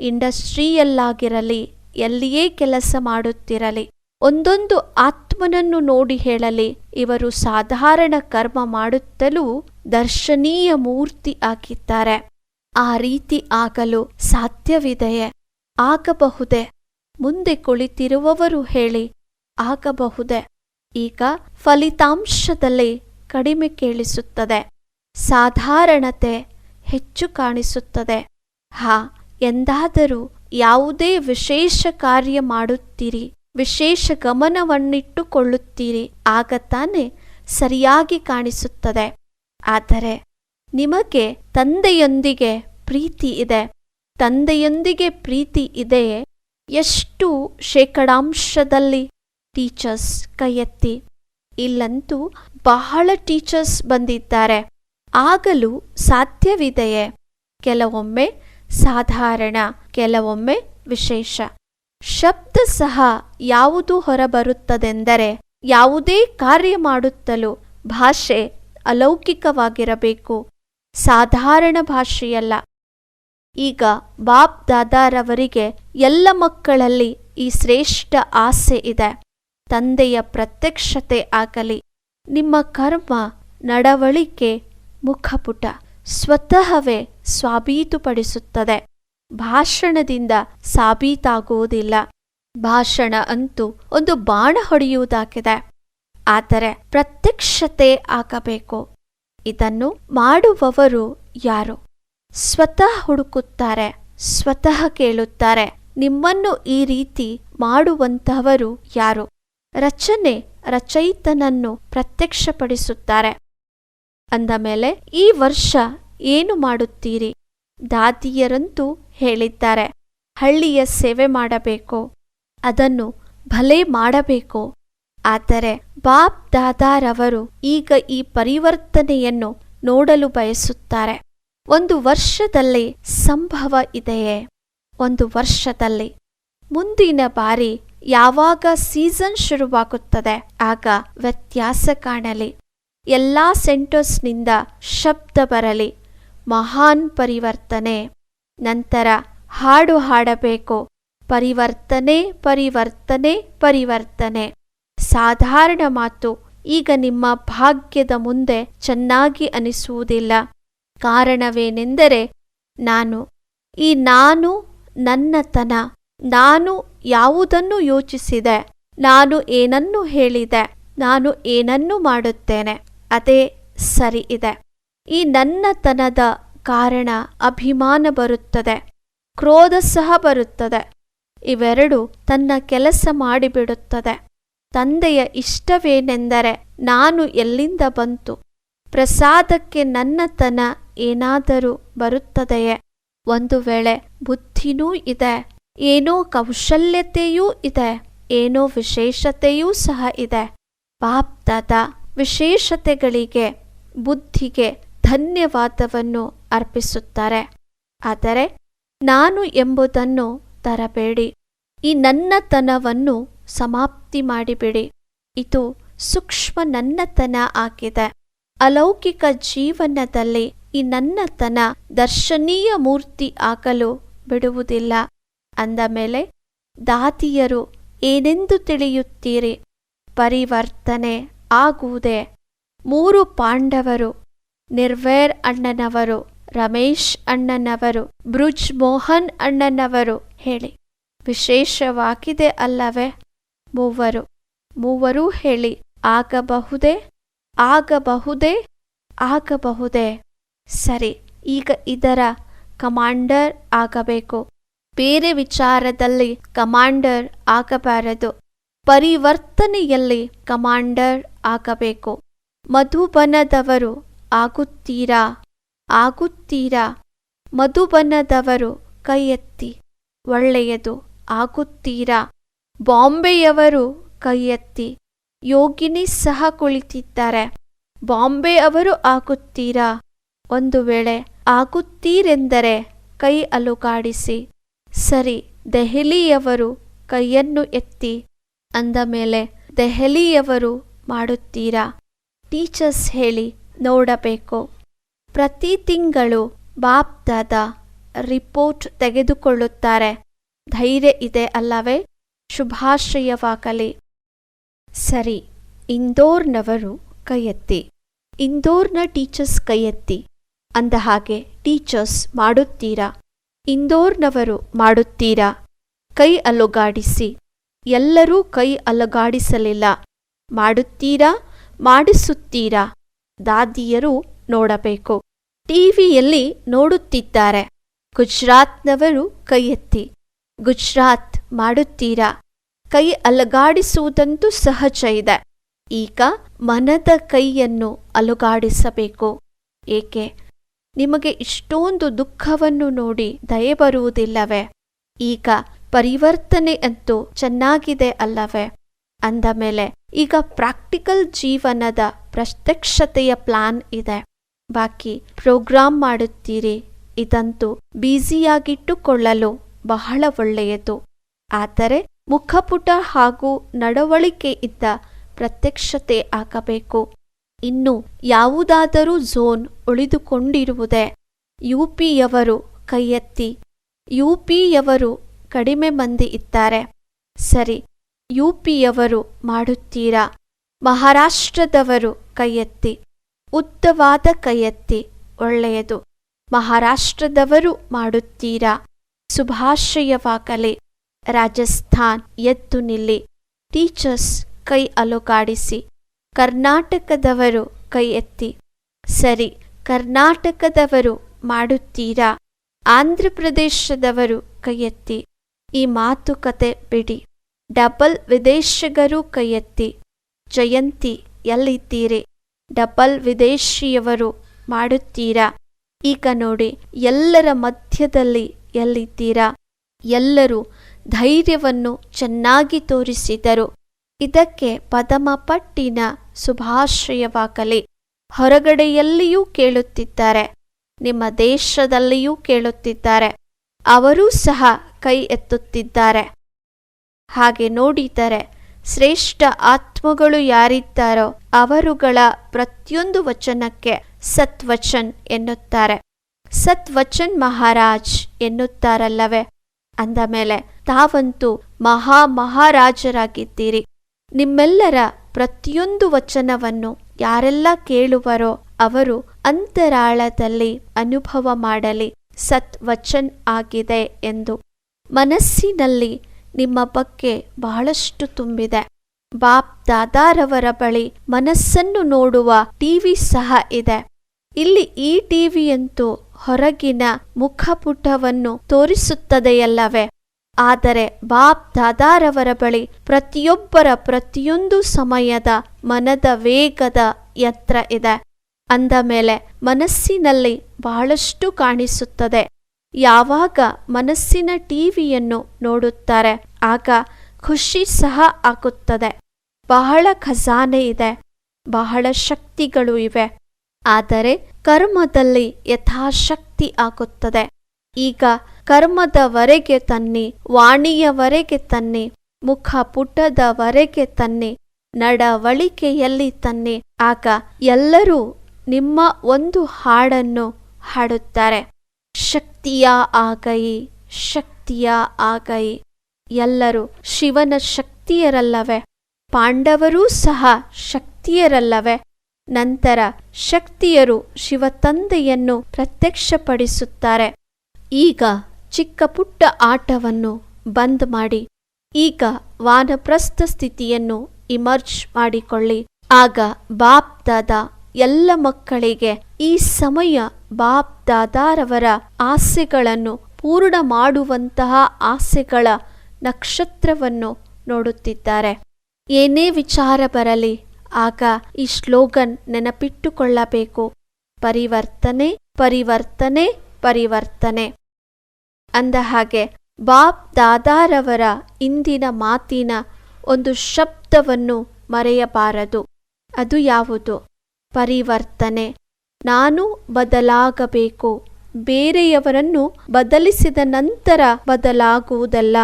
ಇಂಡಸ್ಟ್ರಿಯಲ್ಲಾಗಿರಲಿ, ಎಲ್ಲಿಯೇ ಕೆಲಸ ಮಾಡುತ್ತಿರಲಿ, ಒಂದೊಂದು ಆತ್ಮನನ್ನು ನೋಡಿ ಹೇಳಲಿ, ಇವರು ಸಾಧಾರಣ ಕರ್ಮ ಮಾಡುತ್ತಲೂ ದರ್ಶನೀಯ ಮೂರ್ತಿ ಆಗಿದ್ದಾರೆ. ಆ ರೀತಿ ಆಗಲು ಸಾಧ್ಯವಿದೆಯೇ? ಆಗಬಹುದೇ? ಮುಂದೆ ಕುಳಿತಿರುವವರು ಹೇಳಿ, ಆಗಬಹುದೇ? ಈಗ ಫಲಿತಾಂಶದಲ್ಲಿ ಕಡಿಮೆ ಕೇಳಿಸುತ್ತದೆ. ಸಾಧಾರಣತೆ ಹೆಚ್ಚು ಕಾಣಿಸುತ್ತದೆ. ಹಾ, ಎಂದಾದರೂ ಯಾವುದೇ ವಿಶೇಷ ಕಾರ್ಯ ಮಾಡುತ್ತೀರಿ, ವಿಶೇಷ ಗಮನವನ್ನಿಟ್ಟುಕೊಳ್ಳುತ್ತೀರಿ, ಆಗ ತಾನೇ ಸರಿಯಾಗಿ ಕಾಣಿಸುತ್ತದೆ. ಆದರೆ ನಿಮಗೆ ತಂದೆಯೊಂದಿಗೆ ಪ್ರೀತಿ ಇದೆ. ತಂದೆಯೊಂದಿಗೆ ಪ್ರೀತಿ ಇದೆಯೇ? ಎಷ್ಟು ಶೇಕಡಾಂಶದಲ್ಲಿ ಟೀಚರ್ಸ್ ಕೈ ಎತ್ತಿ ಇಲ್ಲಂತೂ ಬಹಳ ಟೀಚರ್ಸ್ ಬಂದಿದ್ದಾರೆ. ಆಗಲು ಸಾಧ್ಯವಿದೆಯೇ? ಕೆಲವೊಮ್ಮೆ ಸಾಧಾರಣ, ಕೆಲವೊಮ್ಮೆ ವಿಶೇಷ. ಶಬ್ದ ಸಹ ಯಾವುದು ಹೊರಬರುತ್ತದೆಂದರೆ ಯಾವುದೇ ಕಾರ್ಯ ಮಾಡುತ್ತಲೂ ಭಾಷೆ ಅಲೌಕಿಕವಾಗಿರಬೇಕು. ಸಾಧಾರಣ ಭಾಷೆಯಲ್ಲ. ಈಗ ಬಾಬ್ ದಾದಾರವರಿಗೆ ಎಲ್ಲ ಮಕ್ಕಳಲ್ಲಿ ಈ ಶ್ರೇಷ್ಠ ಆಸೆ ಇದೆ. ತಂದೆಯ ಪ್ರತ್ಯಕ್ಷತೆ ಆಗಲಿ, ನಿಮ್ಮ ಕರ್ಮ ನಡವಳಿಕೆ ಮುಖಪುಟ ಸ್ವತಃವೇ ಸಾಬೀತುಪಡಿಸುತ್ತದೆ. ಭಾಷಣದಿಂದ ಸಾಬೀತಾಗುವುದಿಲ್ಲ. ಭಾಷಣ ಅಂತೂ ಒಂದು ಬಾಣ ಹೊಡೆಯುವುದಾಗಿದೆ. ಆದರೆ ಪ್ರತ್ಯಕ್ಷತೆ ಆಗಬೇಕು. ಇದನ್ನು ಮಾಡುವವರು ಯಾರು? ಸ್ವತಃ ಹುಡುಕುತ್ತಾರೆ, ಸ್ವತಃ ಕೇಳುತ್ತಾರೆ. ನಿಮ್ಮನ್ನು ಈ ರೀತಿ ಮಾಡುವಂತಹವರು ಯಾರು? ರಚನೆ ರಚಯಿತನನ್ನು ಪ್ರತ್ಯಕ್ಷಪಡಿಸುತ್ತಾರೆ. ಅಂದ ಮೇಲೆ, ಈ ವರ್ಷ ಏನು ಮಾಡುತ್ತೀರಿ? ದಾದಿಯರಂತೂ ಹೇಳಿದ್ದಾರೆ, ಹಳ್ಳಿಯ ಸೇವೆ ಮಾಡಬೇಕು, ಅದನ್ನು ಭಲೆ ಮಾಡಬೇಕು. ಆದರೆ ಬಾಬ್ ದಾದಾರವರು ಈಗ ಈ ಪರಿವರ್ತನೆಯನ್ನು ನೋಡಲು ಬಯಸುತ್ತಾರೆ. ಒಂದು ವರ್ಷದಲ್ಲಿ ಸಂಭವ ಇದೆಯೇ? ಒಂದು ವರ್ಷದಲ್ಲಿ ಮುಂದಿನ ಬಾರಿ ಯಾವಾಗ ಸೀಸನ್ ಶುರುವಾಗುತ್ತದೆ, ಆಗ ವ್ಯತ್ಯಾಸ ಕಾಣಲಿ. ಎಲ್ಲ ಸೆಂಟರ್ಸ್ನಿಂದ ಶಬ್ದ ಬರಲಿ, ಮಹಾನ್ ಪರಿವರ್ತನೆ. ನಂತರ ಹಾಡು ಹಾಡಬೇಕು, ಪರಿವರ್ತನೆ ಪರಿವರ್ತನೆ ಪರಿವರ್ತನೆ. ಸಾಧಾರಣ ಮಾತು, ಈಗ ನಿಮ್ಮ ಭಾಗ್ಯದ ಮುಂದೆ ಚೆನ್ನಾಗಿ ಅನಿಸುವುದಿಲ್ಲ. ಕಾರಣವೇನೆಂದರೆ, ನಾನು, ಈ ನಾನು ನನ್ನತನ ನಾನು ಯಾವುದನ್ನು ಯೋಚಿಸಿದೆ? ನಾನು ಏನನ್ನು ಹೇಳಿದೆ? ನಾನು ಏನನ್ನು ಮಾಡುತ್ತೇನೆ? ಅದೇ ಸರಿ ಇದೆ. ಈ ನನ್ನತನದ ಕಾರಣ ಅಭಿಮಾನ ಬರುತ್ತದೆ. ಕ್ರೋಧ ಸಹ ಬರುತ್ತದೆ. ಇವೆರಡು ತನ್ನ ಕೆಲಸ ಮಾಡಿಬಿಡುತ್ತದೆ. ತಂದೆಯ ಇಷ್ಟವೇನೆಂದರೆ ನಾನು ಎಲ್ಲಿಂದ ಬಂತು? ಪ್ರಸಾದಕ್ಕೆ ನನ್ನತನ ಏನಾದರೂ ಬರುತ್ತದೆಯೇ? ಒಂದು ವೇಳೆ ಬುದ್ಧಿನೂ ಇದೆ. ಏನೋ ಕೌಶಲ್ಯತೆಯೂ ಇದೆ, ಏನೋ ವಿಶೇಷತೆಯೂ ಸಹ ಇದೆ. ಬಾಪ್ದಾದ ವಿಶೇಷತೆಗಳಿಗೆ, ಬುದ್ಧಿಗೆ ಧನ್ಯವಾದವನ್ನು ಅರ್ಪಿಸುತ್ತಾರೆ. ಆದರೆ ನಾನು ಎಂಬುದನ್ನು ತರಬೇಡಿ. ಈ ನನ್ನತನವನ್ನು ಸಮಾಪ್ತಿ ಮಾಡಿಬಿಡಿ. ಇದು ಸೂಕ್ಷ್ಮ ನನ್ನತನ ಆಗಿದೆ. ಅಲೌಕಿಕ ಜೀವನದಲ್ಲಿ ಈ ನನ್ನತನ ದರ್ಶನೀಯ ಮೂರ್ತಿ ಆಗಲು ಬಿಡುವುದಿಲ್ಲ. ಅಂದ ಮೇಲೆ, ದಾತಿಯರು ಏನೆಂದು ತಿಳಿಯುತ್ತೀರಿ? ಪರಿವರ್ತನೆ ಆಗುವುದೇ? ಮೂರು ಪಾಂಡವರು, ನಿರ್ವೇರ್ ಅಣ್ಣನವರು, ರಮೇಶ್ ಅಣ್ಣನವರು, ಬ್ರುಜ್ ಮೋಹನ್ ಅಣ್ಣನವರು ಹೇಳಿ. ವಿಶೇಷವಾಗಿದೆ ಅಲ್ಲವೇ? ಮೂವರು, ಮೂವರೂ ಹೇಳಿ. ಆಗಬಹುದೇ? ಆಗಬಹುದೇ? ಆಗಬಹುದೇ? ಸರಿ, ಈಗ ಇದರ ಕಮಾಂಡರ್ ಆಗಬೇಕು. ಬೇರೆ ವಿಚಾರದಲ್ಲಿ ಕಮಾಂಡರ್ ಆಗಬಾರದು. ಪರಿವರ್ತನೆಯಲ್ಲಿ ಕಮಾಂಡರ್ ಆಗಬೇಕು. ಮಧುಬನದವರು, ಆಗುತ್ತೀರಾ? ಆಗುತ್ತೀರಾ? ಮಧುಬನದವರು ಕೈ ಎತ್ತಿ ಒಳ್ಳೆಯದು. ಆಗುತ್ತೀರಾ? ಬಾಂಬೆಯವರು ಕೈ ಎತ್ತಿ ಯೋಗಿನಿ ಸಹ ಕುಳಿತಿದ್ದಾರೆ. ಬಾಂಬೆ ಅವರು, ಆಗುತ್ತೀರಾ? ಒಂದು ವೇಳೆ, ಆಗುತ್ತೀರೆಂದರೆ ಕೈ ಅಲುಗಾಡಿಸಿ. ಸರಿ, ದೆಹಲಿಯವರು ಕೈಯನ್ನು ಎತ್ತಿ ಅಂದ ಮೇಲೆ, ದೆಹಲಿಯವರು ಮಾಡುತ್ತೀರಾ? ಟೀಚರ್ಸ್ ಹೇಳಿ, ನೋಡಬೇಕು. ಪ್ರತಿ ತಿಂಗಳು ಬಾಪ್ ಬಾಪ್ದಾದ ರಿಪೋರ್ಟ್ ತೆಗೆದುಕೊಳ್ಳುತ್ತಾರೆ. ಧೈರ್ಯ ಇದೆ ಅಲ್ಲವೇ? ಶುಭಾಶಯವಾಗಲಿ. ಸರಿ, ಇಂದೋರ್ನವರು ಕೈಯೆತ್ತಿ. ಇಂದೋರ್ನ ಟೀಚರ್ಸ್ ಕೈಯೆತ್ತಿ. ಅಂದಹಾಗೆ ಅಂದ ಹಾಗೆ, ಟೀಚರ್ಸ್ ಮಾಡುತ್ತೀರಾ? ಇಂದೋರ್ನವರು ಮಾಡುತ್ತೀರಾ? ಕೈ ಅಲುಗಾಡಿಸಿ. ಎಲ್ಲರೂ ಕೈ ಅಲುಗಾಡಿಸಲಿಲ್ಲ. ಮಾಡುತ್ತೀರಾ? ಮಾಡಿಸುತ್ತೀರಾ? ದಾದಿಯರು ನೋಡಬೇಕು. ಟಿವಿಯಲ್ಲಿ ನೋಡುತ್ತಿದ್ದಾರೆ. ಗುಜರಾತ್ನವರು ಕೈ ಎತ್ತಿ ಗುಜರಾತ್ ಮಾಡುತ್ತೀರಾ? ಕೈ ಅಲುಗಾಡಿಸುವುದಂತೂ ಸಹಜ ಇದೆ. ಈಗ ಮನದ ಕೈಯನ್ನು ಅಲುಗಾಡಿಸಬೇಕು. ಏಕೆ? ನಿಮಗೆ ಇಷ್ಟೊಂದು ದುಃಖವನ್ನು ನೋಡಿ ದಯೆ ಬರುವುದಿಲ್ಲವೇ? ಈಗ ಪರಿವರ್ತನೆ ಅಂತೂ ಚೆನ್ನಾಗಿದೆ ಅಲ್ಲವೇ? ಅಂದ ಮೇಲೆ, ಈಗ ಪ್ರಾಕ್ಟಿಕಲ್ ಜೀವನದ ಪ್ರತ್ಯಕ್ಷತೆಯ ಪ್ಲಾನ್ ಇದೆ. ಬಾಕಿ ಪ್ರೋಗ್ರಾಮ್ ಮಾಡುತ್ತೀರಿ. ಇದಂತೂ ಬ್ಯುಸಿಯಾಗಿಟ್ಟುಕೊಳ್ಳಲು ಬಹಳ ಒಳ್ಳೆಯದು. ಆದರೆ ಮುಖಪುಟ ಹಾಗೂ ನಡವಳಿಕೆಯಿದ್ದ ಪ್ರತ್ಯಕ್ಷತೆ ಆಗಬೇಕು. ಇನ್ನು ಯಾವುದಾದರೂ ಝೋನ್ ಉಳಿದುಕೊಂಡಿರುವುದೇ? ಯುಪಿಯವರು ಕೈಯೆತ್ತಿ. ಯುಪಿಯವರು ಕಡಿಮೆ ಮಂದಿ ಇದ್ದಾರೆ. ಸರಿ, ಯುಪಿಯವರು ಮಾಡುತ್ತೀರಾ? ಮಹಾರಾಷ್ಟ್ರದವರು ಕೈಯೆತ್ತಿ. ಉದ್ದವಾದ ಕೈಯೆತ್ತಿ, ಒಳ್ಳೆಯದು. ಮಹಾರಾಷ್ಟ್ರದವರು ಮಾಡುತ್ತೀರಾ? ಶುಭಾಶಯವಾಗಲಿ ರಾಜಸ್ಥಾನ್ ಎದ್ದು ನಿಲ್ಲಿ. ಟೀಚರ್ಸ್ ಕೈ ಅಲುಗಾಡಿಸಿ. ಕರ್ನಾಟಕದವರು ಕೈ ಎತ್ತಿ ಸರಿ, ಕರ್ನಾಟಕದವರು ಮಾಡುತ್ತೀರಾ? ಆಂಧ್ರಪ್ರದೇಶದವರು ಕೈ ಎತ್ತಿ ಈ ಮಾತುಕತೆ ಬಿಡಿ. ಡಬಲ್ ವಿದೇಶಿಗರು ಕೈ ಎತ್ತಿ ಜಯಂತಿ, ಎಲ್ಲಿದ್ದೀರಿ? ಡಬಲ್ ವಿದೇಶಿಯವರು ಮಾಡುತ್ತೀರಾ? ಈಗ ನೋಡಿ, ಎಲ್ಲರ ಮಧ್ಯದಲ್ಲಿ ಎಲ್ಲಿದ್ದೀರಾ? ಎಲ್ಲರೂ ಧೈರ್ಯವನ್ನು ಚೆನ್ನಾಗಿ ತೋರಿಸಿದರು. ಇದಕ್ಕೆ ಪದಮಪಟ್ಟಿನ ಶುಭಾಶ್ರಯವಾಗಲಿ ಹೊರಗಡೆಯಲ್ಲಿಯೂ ಕೇಳುತ್ತಿದ್ದಾರೆ, ನಿಮ್ಮ ದೇಶದಲ್ಲಿಯೂ ಕೇಳುತ್ತಿದ್ದಾರೆ, ಅವರೂ ಸಹ ಕೈ ಎತ್ತುತ್ತಿದ್ದಾರೆ. ಹಾಗೆ ನೋಡಿದರೆ ಶ್ರೇಷ್ಠ ಆತ್ಮಗಳು ಯಾರಿದ್ದಾರೋ ಅವರುಗಳ ಪ್ರತಿಯೊಂದು ವಚನಕ್ಕೆ ಸತ್ವಚನ್ ಎನ್ನುತ್ತಾರೆ. ಸತ್ವಚನ್ ಮಹಾರಾಜ್ ಎನ್ನುತ್ತಾರಲ್ಲವೇ? ಅಂದ ಮೇಲೆ ತಾವಂತೂ ಮಹಾ ಮಹಾರಾಜರಾಗಿದ್ದೀರಿ. ನಿಮ್ಮೆಲ್ಲರ ಪ್ರತಿಯೊಂದು ವಚನವನ್ನು ಯಾರೆಲ್ಲ ಕೇಳುವರೋ ಅವರು ಅಂತರಾಳದಲ್ಲಿ ಅನುಭವ ಮಾಡಲಿ. ಸತ್ ವಚನ್ ಆಗಿದೆ ಎಂದು ಮನಸ್ಸಿನಲ್ಲಿ ನಿಮ್ಮ ಬಗ್ಗೆ ಬಹಳಷ್ಟು ತುಂಬಿದೆ. ಬಾಪ್ ದಾದಾರವರ ಬಳಿ ಮನಸ್ಸನ್ನು ನೋಡುವ ಟಿವಿ ಸಹ ಇದೆ. ಇಲ್ಲಿ ಈ ಟಿವಿಯಂತೂ ಹೊರಗಿನ ಮುಖಪುಟವನ್ನು ತೋರಿಸುತ್ತದೆಯಲ್ಲವೇ? ಆದರೆ ಬಾಪ್ ದಾದಾರವರ ಬಳಿ ಪ್ರತಿಯೊಬ್ಬರ ಪ್ರತಿಯೊಂದು ಸಮಯದ ಮನದ ವೇಗದ ಯಂತ್ರ ಇದೆ. ಅಂದ ಮೇಲೆ ಮನಸ್ಸಿನಲ್ಲಿ ಬಹಳಷ್ಟು ಕಾಣಿಸುತ್ತದೆ. ಯಾವಾಗ ಮನಸ್ಸಿನ ಟಿವಿಯನ್ನು ನೋಡುತ್ತಾರೆ, ಆಗ ಖುಷಿ ಸಹ ಆಗುತ್ತದೆ. ಬಹಳ ಖಜಾನೆ ಇದೆ, ಬಹಳ ಶಕ್ತಿಗಳು ಇವೆ. ಆದರೆ ಕರ್ಮದಲ್ಲಿ ಯಥಾಶಕ್ತಿ ಆಗುತ್ತದೆ. ಈಗ ಕರ್ಮದವರೆಗೆ ತನ್ನಿ, ವಾಣಿಯವರೆಗೆ ತನ್ನಿ, ಮುಖ ಪುಟದವರೆಗೆ ತನ್ನಿ, ನಡವಳಿಕೆಯಲ್ಲಿ ತನ್ನಿ. ಆಗ ಎಲ್ಲರೂ ನಿಮ್ಮ ಒಂದು ಹಾಡನ್ನು ಹಾಡುತ್ತಾರೆ. ಶಕ್ತಿಯ ಆಗೈ ಶಕ್ತಿಯ ಆಗೈ. ಎಲ್ಲರೂ ಶಿವನ ಶಕ್ತಿಯರಲ್ಲವೇ. ಪಾಂಡವರೂ ಸಹ ಶಕ್ತಿಯರಲ್ಲವೇ. ನಂತರ ಶಕ್ತಿಯರು ಶಿವ ತಂದೆಯನ್ನು ಪ್ರತ್ಯಕ್ಷಪಡಿಸುತ್ತಾರೆ. ಈಗ ಚಿಕ್ಕ ಪುಟ್ಟ ಆಟವನ್ನು ಬಂದ್ ಮಾಡಿ, ಈಗ ವಾನಪ್ರಸ್ಥ ಸ್ಥಿತಿಯನ್ನು ಇಮರ್ಜ್ ಮಾಡಿಕೊಳ್ಳಿ. ಆಗ ಬಾಪ್ ದಾದಾ ಎಲ್ಲ ಮಕ್ಕಳಿಗೆ ಈ ಸಮಯ ಬಾಪ್ ದಾದಾರವರ ಆಸೆಗಳನ್ನು ಪೂರ್ಣ ಮಾಡುವಂತಹ ಆಸೆಗಳ ನಕ್ಷತ್ರವನ್ನು ನೋಡುತ್ತಿದ್ದಾರೆ. ಏನೇ ವಿಚಾರ ಬರಲಿ, ಆಗ ಈ ಶ್ಲೋಗನ್ ನೆನಪಿಟ್ಟುಕೊಳ್ಳಬೇಕು. ಪರಿವರ್ತನೆ ಪರಿವರ್ತನೆ ಪರಿವರ್ತನೆ. ಅಂದ ಹಾಗೆ ಬಾಬ್ ದಾದಾರವರ ಇಂದಿನ ಮಾತಿನ ಒಂದು ಶಬ್ದವನ್ನು ಮರೆಯಬಾರದು. ಅದು ಯಾವುದು? ಪರಿವರ್ತನೆ. ನಾನು ಬದಲಾಗಬೇಕು. ಬೇರೆಯವರನ್ನು ಬದಲಿಸಿದ ನಂತರ ಬದಲಾಗುವುದಲ್ಲ.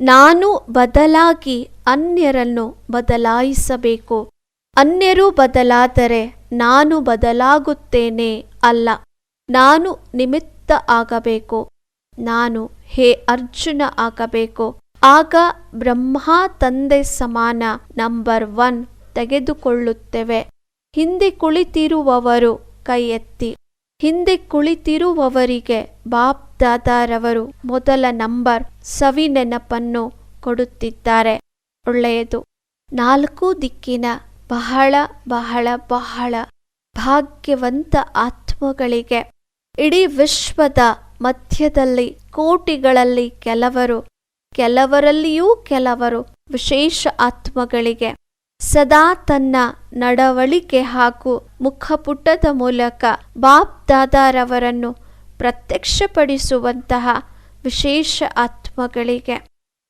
ನಾನು ಬದಲಾಗಿ ಅನ್ಯರನ್ನು ಬದಲಾಯಿಸಬೇಕು. ಅನ್ಯರು ಬದಲಾದರೆ ನಾನು ಬದಲಾಗುತ್ತೇನೆ ಅಲ್ಲ. ನಾನು ನಿಮಿತ್ತ ಆಗಬೇಕು. ನಾನು ಹೇ ಅರ್ಜುನ ಆಗಬೇಕು. ಆಗ ಬ್ರಹ್ಮ ತಂದೆ ಸಮಾನ ನಂಬರ್ ಒನ್ ತೆಗೆದುಕೊಳ್ಳುತ್ತೇವೆ. ಹಿಂದೆ ಕುಳಿತಿರುವವರು ಕೈ ಎತ್ತಿ ಹಿಂದೆ ಕುಳಿತಿರುವವರಿಗೆ ಬಾಪ್ ದಾದಾರವರು ಮೊದಲ ನಂಬರ್ ಸವಿ ನೆನಪನ್ನು ಕೊಡುತ್ತಿದ್ದಾರೆ. ಒಳ್ಳೆಯದು. ನಾಲ್ಕು ದಿಕ್ಕಿನ ಬಹಳ ಬಹಳ ಬಹಳ ಭಾಗ್ಯವಂತ ಆತ್ಮಗಳಿಗೆ ಇಡೀ ವಿಶ್ವದ ಮಧ್ಯದಲ್ಲಿ, ಕೋಟಿಗಳಲ್ಲಿ ಕೆಲವರು, ಕೆಲವರಲ್ಲಿಯೂ ಕೆಲವರು ವಿಶೇಷ ಆತ್ಮಗಳಿಗೆ ಸದಾ ತನ್ನ ನಡವಳಿಕೆ ಹಾಗೂ ಮುಖಪುಟದ ಮೂಲಕ ಬಾಪ್ ದಾದಾರವರನ್ನು ಪ್ರತ್ಯಕ್ಷಪಡಿಸುವಂತಹ ವಿಶೇಷ ಆತ್ಮಗಳಿಗೆ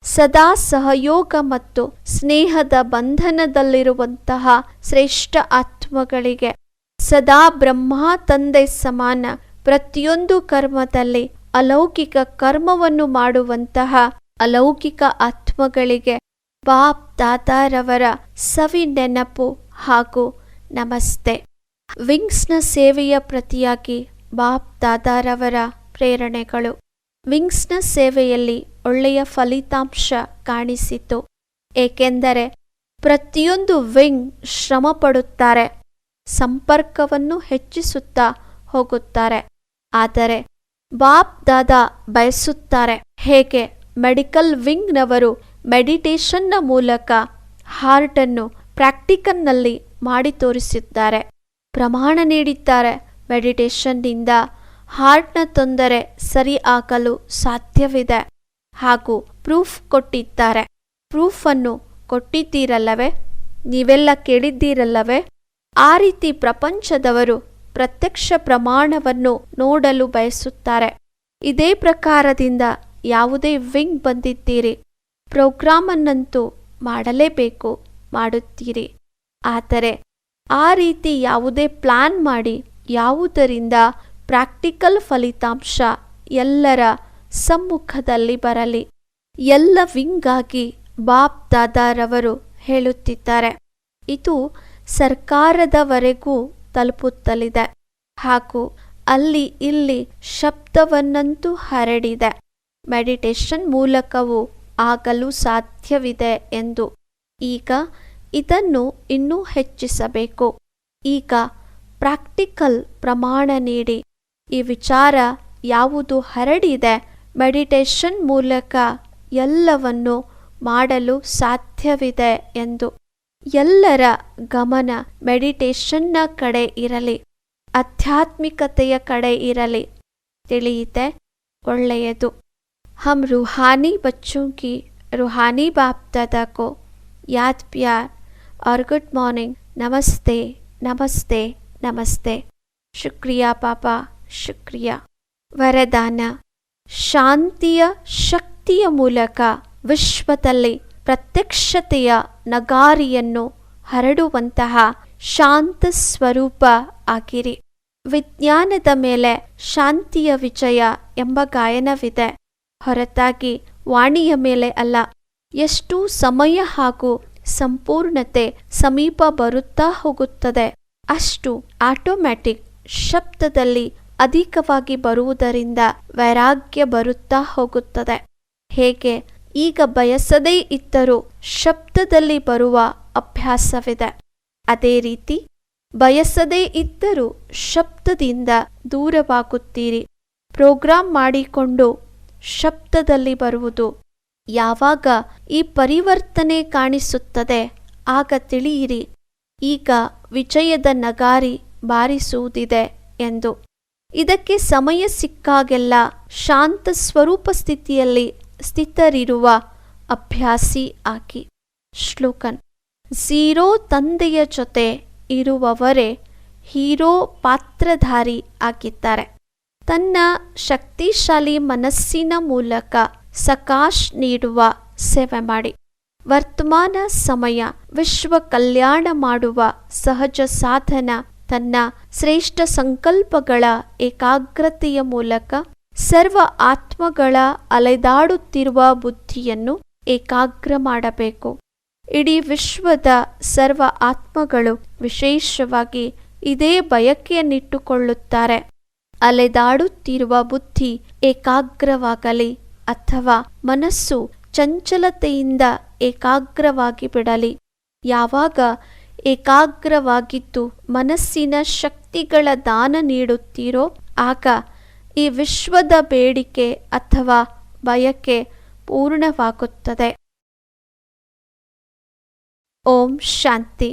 ಸದಾ ಸಹಯೋಗ ಮತ್ತು ಸ್ನೇಹದ ಬಂಧನದಲ್ಲಿರುವಂತಹ ಶ್ರೇಷ್ಠ ಆತ್ಮಗಳಿಗೆ ಸದಾ ಬ್ರಹ್ಮ ತಂದೆ ಸಮಾನ ಪ್ರತಿಯೊಂದು ಕರ್ಮದಲ್ಲಿ ಅಲೌಕಿಕ ಕರ್ಮವನ್ನು ಮಾಡುವಂತಹ ಅಲೌಕಿಕ ಆತ್ಮಗಳಿಗೆ ಬಾಪ್ ದಾದಾರವರ ಸವಿ ನೆನಪು ಹಾಗೂ ನಮಸ್ತೆ. ವಿಂಗ್ಸ್ನ ಸೇವೆಯ ಪ್ರತಿಯಾಗಿ ಬಾಪ್ ದಾದಾರವರ ಪ್ರೇರಣೆಗಳು. ವಿಂಗ್ಸ್ನ ಸೇವೆಯಲ್ಲಿ ಒಳ್ಳೆಯ ಫಲಿತಾಂಶ ಕಾಣಿಸಿತು. ಏಕೆಂದರೆ ಪ್ರತಿಯೊಂದು ವಿಂಗ್ ಶ್ರಮಪಡುತ್ತಾರೆ, ಸಂಪರ್ಕವನ್ನು ಹೆಚ್ಚಿಸುತ್ತಾ ಹೋಗುತ್ತಾರೆ. ಆದರೆ ಬಾಪ್ ದಾದಾ ಬಯಸುತ್ತಾರೆ. ಹೇಗೆ? ಮೆಡಿಕಲ್ ವಿಂಗ್ನವರು ಮೆಡಿಟೇಷನ್ನ ಮೂಲಕ ಹಾರ್ಟನ್ನು ಪ್ರಾಕ್ಟಿಕಲ್ನಲ್ಲಿ ಮಾಡಿ ತೋರಿಸಿದ್ದಾರೆ. ಪ್ರಮಾಣ ನೀಡಿದ್ದಾರೆ. ಮೆಡಿಟೇಷನ್ನಿಂದ ಹಾರ್ಟ್ನ ತೊಂದರೆ ಸರಿ ಆಗಲು ಸಾಧ್ಯವಿದೆ ಹಾಗೂ ಪ್ರೂಫ್ ಕೊಟ್ಟಿದ್ದಾರೆ. ಪ್ರೂಫನ್ನು ಕೊಟ್ಟಿದ್ದೀರಲ್ಲವೇ? ನೀವೆಲ್ಲ ಕೇಳಿದ್ದೀರಲ್ಲವೇ? ಆ ರೀತಿ ಪ್ರಪಂಚದವರು ಪ್ರತ್ಯಕ್ಷ ಪ್ರಮಾಣವನ್ನು ನೋಡಲು ಬಯಸುತ್ತಾರೆ. ಇದೇ ಪ್ರಕಾರದಿಂದ ಯಾವುದೇ ವಿಂಗ್ ಬಂದಿದ್ದೀರಿ. ಪ್ರೋಗ್ರಾಮನ್ನಂತೂ ಮಾಡಲೇಬೇಕು, ಮಾಡುತ್ತೀರಿ. ಆದರೆ, ಆ ರೀತಿ ಯಾವುದೇ ಪ್ಲಾನ್ ಮಾಡಿ ಯಾವುದರಿಂದ ಪ್ರಾಕ್ಟಿಕಲ್ ಫಲಿತಾಂಶ ಎಲ್ಲರ ಸಮ್ಮುಖದಲ್ಲಿ ಬರಲಿ. ಎಲ್ಲ ವಿಂಗಾಗಿ ಬಾಪ್ ದಾದಾರವರು ಹೇಳುತ್ತಿದ್ದಾರೆ. ಇದು ಸರ್ಕಾರದವರೆಗೂ ತಲುಪುತ್ತಲಿದೆ. ಹಾಗೂ ಅಲ್ಲಿ ಇಲ್ಲಿ ಶಬ್ದವನ್ನಂತೂ ಹರಡಿದೆ. ಮೆಡಿಟೇಷನ್ ಮೂಲಕವೂ ಆಗಲು ಸಾಧ್ಯವಿದೆ ಎಂದು. ಈಗ ಇದನ್ನು ಇನ್ನೂ ಹೆಚ್ಚಿಸಬೇಕು. ಈಗ ಪ್ರಾಕ್ಟಿಕಲ್ ಪ್ರಮಾಣ ನೀಡಿ. ಈ ವಿಚಾರ ಯಾವುದು ಹರಡಿದೆ ಮೆಡಿಟೇಷನ್ ಮೂಲಕ ಎಲ್ಲವನ್ನು ಮಾಡಲು ಸಾಧ್ಯವಿದೆ ಎಂದು. ಎಲ್ಲರ ಗಮನ ಮೆಡಿಟೇಷನ್ನ ಕಡೆ ಇರಲಿ ಆಧ್ಯಾತ್ಮಿಕತೆಯ ಕಡೆ ಇರಲಿ ತಿಳಿಯಿತೆ ಒಳ್ಳೆಯದು ಹಮ್ ರೂಹಾನಿ ಬಚ್ಚೋं की रूहानी बाप दादा को याद प्यार और गुड मॉर्निंग नमस्ते नमस्ते नमस्ते ಶುಕ್ರಿಯಾ ಪಾಪ ಶುಕ್ರಿಯಾ ವರದಾನ ಶಾಂತಿಯ ಶಕ್ತಿಯ ಮೂಲಕ ವಿಶ್ವದಲ್ಲಿ ಪ್ರತ್ಯಕ್ಷತೆಯ ನಗಾರಿಯನ್ನು ಹರಡುವಂತಹ ಶಾಂತ ಸ್ವರೂಪ ಆಗಿರಿ. ವಿಜ್ಞಾನದ ಮೇಲೆ ಶಾಂತಿಯ ವಿಜಯ ಎಂಬ ಗಾಯನವಿದೆ. ಹೊರತಾಗಿ ವಾಣಿಯ ಮೇಲೆ ಅಲ್ಲ, ಎಷ್ಟು ಸಮಯ ಹಾಗೂ ಸಂಪೂರ್ಣತೆ ಸಮೀಪ ಬರುತ್ತಾ ಹೋಗುತ್ತದೆ. ಅಷ್ಟು ಆಟೋಮ್ಯಾಟಿಕ್ ಶಬ್ದದಲ್ಲಿ ಅಧಿಕವಾಗಿ ಬರುವುದರಿಂದ ವೈರಾಗ್ಯ ಬರುತ್ತಾ ಹೋಗುತ್ತದೆ. ಹೇಗೆ? ಈಗ ಬಯಸದೇ ಇದ್ದರೂ ಶಬ್ದದಲ್ಲಿ ಬರುವ ಅಭ್ಯಾಸವಿದೆ. ಅದೇ ರೀತಿ, ಬಯಸದೇ ಇದ್ದರೂ ಶಬ್ದದಿಂದ ದೂರವಾಗುತ್ತೀರಿ. ಪ್ರೋಗ್ರಾಂ ಮಾಡಿಕೊಂಡು ಶಬ್ದದಲ್ಲಿ ಬರುವುದು ಯಾವಾಗ ಈ ಪರಿವರ್ತನೆ ಕಾಣಿಸುತ್ತದೆ ಆಗ ತಿಳಿಯಿರಿ. ಈಗ ವಿಜಯದ ನಗಾರಿ ಬಾರಿಸುವುದಿದೆ ಎಂದು. ಇದಕ್ಕೆ ಸಮಯ ಸಿಕ್ಕಾಗೆಲ್ಲ ಶಾಂತ ಸ್ವರೂಪ ಸ್ಥಿತಿಯಲ್ಲಿ ಸ್ಥಿತರಿರುವ ಅಭ್ಯಾಸಿ ಆಕಿ. ಶ್ಲೋಕನ್ ಝೀರೋ ತಂದೆಯ ಜೊತೆ ಇರುವವರೇ ಹೀರೋ ಪಾತ್ರಧಾರಿ ಆಗಿದ್ದಾರೆ. ತನ್ನ ಶಕ್ತಿಶಾಲಿ ಮನಸ್ಸಿನ ಮೂಲಕ ಸಕಾಶ್ ನೀಡುವ ಸೇವೆ ಮಾಡಿ. ವರ್ತಮಾನ ಸಮಯ, ವಿಶ್ವ ಕಲ್ಯಾಣ ಮಾಡುವ ಸಹಜ ಸಾಧನ ತನ್ನ ಶ್ರೇಷ್ಠ ಸಂಕಲ್ಪಗಳ ಏಕಾಗ್ರತೆಯ ಮೂಲಕ ಸರ್ವ ಆತ್ಮಗಳ ಅಲೆದಾಡುತ್ತಿರುವ ಬುದ್ಧಿಯನ್ನು ಏಕಾಗ್ರ ಮಾಡಬೇಕು. ಇಡೀ ವಿಶ್ವದ ಸರ್ವ ಆತ್ಮಗಳು ವಿಶೇಷವಾಗಿ ಇದೇ ಬಯಕೆಯನ್ನಿಟ್ಟುಕೊಳ್ಳುತ್ತಾರೆ. ಅಲೆದಾಡುತ್ತಿರುವ ಬುದ್ಧಿ ಏಕಾಗ್ರವಾಗಲಿ ಅಥವಾ ಮನಸ್ಸು ಚಂಚಲತೆಯಿಂದ ಏಕಾಗ್ರವಾಗಿ ಬಿಡಲಿ. ಯಾವಾಗ ಏಕಾಗ್ರವಾಗಿದ್ದು ಮನಸ್ಸಿನ ಶಕ್ತಿಗಳ ದಾನ ನೀಡುತ್ತೀರೋ ಆಗ ಈ ವಿಶ್ವದ ಬೇಡಿಕೆ ಅಥವಾ ಬಯಕೆ ಪೂರ್ಣವಾಗುತ್ತದೆ. ಓಂ ಶಾಂತಿ.